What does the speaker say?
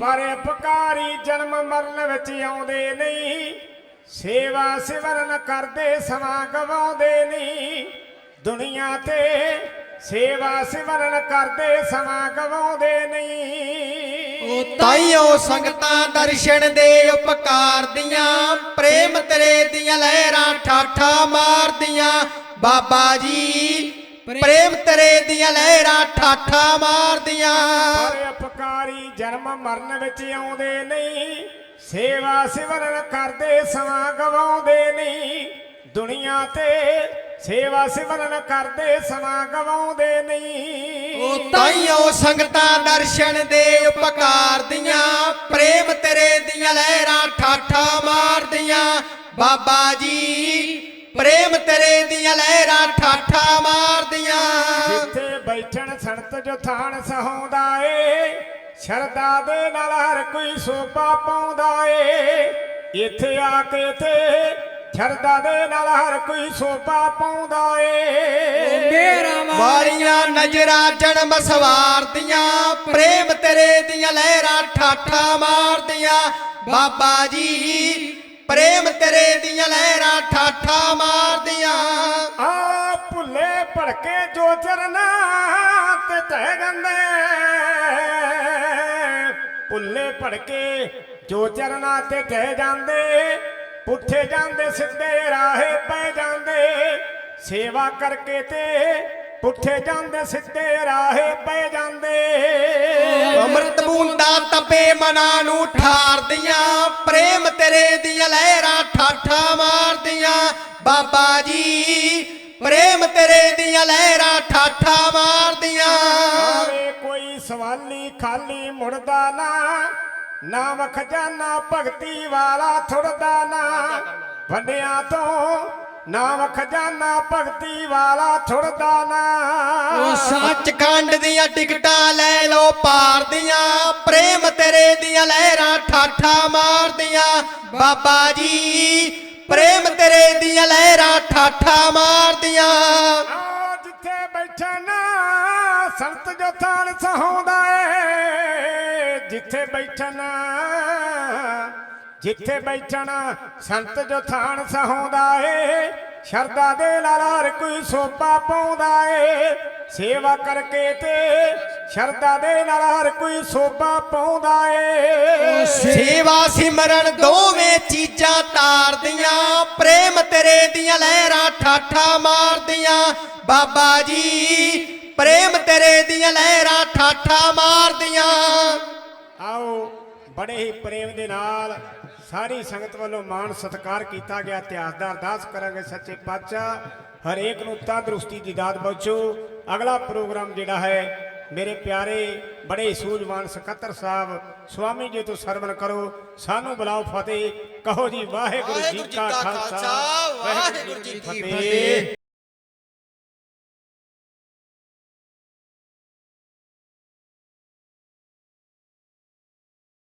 ਪਰ ਉਪਕਾਰੀ ਜਨਮ ਮਰਨ ਵਿੱਚ ਆਉਂਦੇ ਨਹੀਂ। ਸੇਵਾ ਸਿਵਰਨ ਕਰਦੇ ਸਮਾਂ ਗਵਾਉਂਦੇ ਨਹੀਂ। ਦੁਨੀਆ ਤੇ ਸੇਵਾ ਸਿਮਰਨ ਕਰਦੇ ਸਮਾਂ ਗਵਾਉਂਦੇ ਨਹੀਂ। ਉਹ ਤਾਈਓ ਸੰਗਤਾਂ ਦਰਸ਼ਨ ਦੇ ਉਪਕਾਰ ਦੀਆਂ, ਪ੍ਰੇਮ ਤੇਰੇ ਦੀਆਂ ਲਹਿਰਾਂ ਠਾਠਾ ਮਾਰਦੀਆਂ। ਬਾਬਾ ਜੀ ਪ੍ਰੇਮ ਤੇਰੇ ਦੀਆਂ ਲਹਿਰਾਂ ਠਾਠਾ ਮਾਰਦੀਆਂ। ਪਰ ਉਪਕਾਰੀ ਜਨਮ ਮਰਨ ਵਿੱਚ ਆਉਂਦੇ ਨਹੀਂ ਸੇਵਾ ਸਿਮਰਨ ਕਰਦੇ ਸਮਾਂ ਗਵਾਉਂਦੇ ਨਹੀਂ ਦੁਨੀਆ ਤੇ ਸੇਵਾ ਸਿਮਰਨ ਕਰਦੇ ਸਮਾਂ ਗਵਾਉਂਦੇ ਨਹੀਂ। ਉਹ ਤਾਈਓ ਸੰਗਤਾਂ ਦਰਸ਼ਨ ਦੇ ਉਪਕਾਰ ਦੀਆਂ ਪ੍ਰੇਮ ਤੇਰੇ ਦੀਆਂ ਲਹਿਰਾਂ ਠਾਠਾ ਮਾਰਦੀਆਂ। ਬਾਬਾ ਜੀ ਪ੍ਰੇਮ ਤੇਰੇ ਦੀਆਂ ਲਹਿਰਾਂ ਸੰਤ ਜੋ ਥਾਨ ਸਹਾਉਂਦਾ ਏ ਸ਼ਰਦਾ ਦੇ ਨਾਲ ਹਰ ਕੋਈ ਸੋਪਾ ਪਾਉਂਦਾ ਏ ਇੱਥੇ ਆ ਕੇ ਤੇ ਸ਼ਰਦਾ ਦੇ ਨਾਲ ਹਰ ਕੋਈ ਸੋਪਾ ਪਾਉਂਦਾ ਏ ਵਾਲੀਆਂ ਨਜ਼ਰਾਂ ਜਨਮ ਸਵਾਰਦੀਆਂ ਪ੍ਰੇਮ ਤੇਰੇ ਦੀਆਂ ਲਹਿਰਾਂ ਠਾਠਾ ਮਾਰਦੀਆਂ। ਬਾਬਾ ਜੀ ਪ੍ਰੇਮ ਤੇਰੇ ਦੀਆਂ ਲਹਿਰਾਂ ਠਾਠਾ ਮਾਰਦੀਆਂ। ਆ ਭੁੱਲੇ ਭੜਕੇ ਜੋ ਚਰਨਾ ਤੇ ਗੰਦੇ। ਭੁੱਲੇ ਭੜਕੇ ਜੋ ਚਰਨਾ ਤੇ ਤਹਿ ਜਾਂਦੇ, ਪੁੱਠੇ ਜਾਂਦੇ, ਸਿੱਧੇ ਰਾਹੇ ਪੈ ਜਾਂਦੇ। ਸੇਵਾ ਕਰਕੇ ਤੇ ਪੁੱਠੇ ਜਾਂਦੇ, ਸਿੱਧੇ ਰਾਹੇ ਪੈ ਜਾਂਦੇ। ਅੰਮ੍ਰਿਤ ਬੂੰਦਾ ਤਪੇ ਮਨਾਂ ਨੂੰ ਠਾਰਦੀਆਂ ਪ੍ਰੇਮ ਤੇਰੇ ਦੀਆਂ ਲਹਿਰਾਂ ਠਾਠਾ ਮਾਰਦੀਆਂ। ਬਾਬਾ ਜੀ ਪ੍ਰੇਮ ਤੇਰੇ ਦੀਆਂ ਲਹਿਰਾਂ ਠਾਠਾ ਮਾਰਦੀਆਂ। ਆਵੇ ਕੋਈ ਸਵਾਲੀ ਖਾਲੀ ਮੁੜਦਾ ਨਾ ਨਾਮ ਖਜ਼ਾਨਾ ਭਗਤੀ ਵਾਲਾ ਥੁੜਦਾ ਨਾ। ਵੱਡਿਆਂ ਤੋਂ ਨਾਮ ਖਜ਼ਾਨਾ ਭਗਤੀ ਵਾਲਾ ਥੁੜਦਾ ਨਾ। ਉਹ ਸੱਚਖੰਡ ਦੀਆਂ ਟਿਕਟਾਂ ਲੈ ਲੋ ਪਾਰ ਦੀਆਂ ਪ੍ਰੇਮ ਤੇਰੇ ਦੀਆਂ ਲਹਿਰਾਂ ਠਾਠਾ ਮਾਰਦੀਆਂ। ਬਾਬਾ ਜੀ ਪ੍ਰੇਮ ਤੇਰੇ ਦੀਆਂ ਲਹਿਰਾਂ ਠਾਠਾ ਮਾਰਦੀਆਂ। ਆ ਜਿੱਥੇ ਬੈਠਾ ਨਾ, ਸੰਤ ਜੋ ਥਾਨ ਸਹਾਉਂਦਾ ਏ। ਜਿੱਥੇ ਬੈਠਣਾ ਜਿੱਥੇ ਬੈਠਣਾ ਸੰਤ ਜੋ ਥਾਨ ਸਹਾਉਂਦਾ ਏ। ਸ਼ਰਦਾ ਦੇ ਨਾਲ ਹਰ ਕੋਈ ਸੋਪਾ ਪਾਉਂਦਾ ਏ। ਸੇਵਾ ਕਰਕੇ ਤੇ ਸ਼ਰਦਾ ਦੇ ਨਾਲ ਹਰ ਕੋਈ ਸੋਪਾ ਪਾਉਂਦਾ ਏ। ਸੇਵਾ ਸਿਮਰਨ ਦੋਵੇਂ ਚੀਜ਼ਾਂ ਤਾਰਦੀਆਂ, ਪ੍ਰੇਮ ਤੇਰੇ ਦੀਆਂ ਲਹਿਰਾਂ ਠਾਠਾ ਮਾਰਦੀਆਂ। ਬਾਬਾ ਜੀ, ਪ੍ਰੇਮ ਤੇਰੇ ਦੀਆਂ ਲਹਿਰਾਂ ਠਾਠਾ ਮਾਰਦੀਆਂ। ਆਓ, ਬੜੇ ਹੀ ਪ੍ਰੇਮ ਦੇ ਨਾਲ ਸਾਰੀ ਸੰਗਤ ਵੱਲੋਂ ਮਾਣ ਸਤਿਕਾਰ ਕੀਤਾ ਗਿਆ। ਇਤਿਹਾਸ ਦਾ ਅਰਦਾਸ ਕਰਾਂਗੇ ਸੱਚੇ ਪਾਤਸ਼ਾਹ। ਹਰੇਕ ਨੂੰ ਤੰਦਰੁਸਤੀ ਦੀ ਦਾਤ ਬਖਸ਼ੋ। ਅਗਲਾ ਪ੍ਰੋਗਰਾਮ ਜਿਹੜਾ ਹੈ ਮੇਰੇ ਪਿਆਰੇ ਬੜੇ ਸੂਝਵਾਨ ਸਕੱਤਰ ਸਾਹਿਬ ਸਵਾਮੀ ਜੀ ਤੋਂ ਸਰਵਨ ਕਰੋ ਸਾਨੂੰ ਬੁਲਾਓ ਫਤਿਹ। ਕਹੋ ਜੀ ਵਾਹਿਗੁਰੂ ਜੀ ਕਾ ਖਾਲਸਾ ਵਾਹਿਗੁਰੂ ਜੀ ਕੀ ਫਤਿਹ।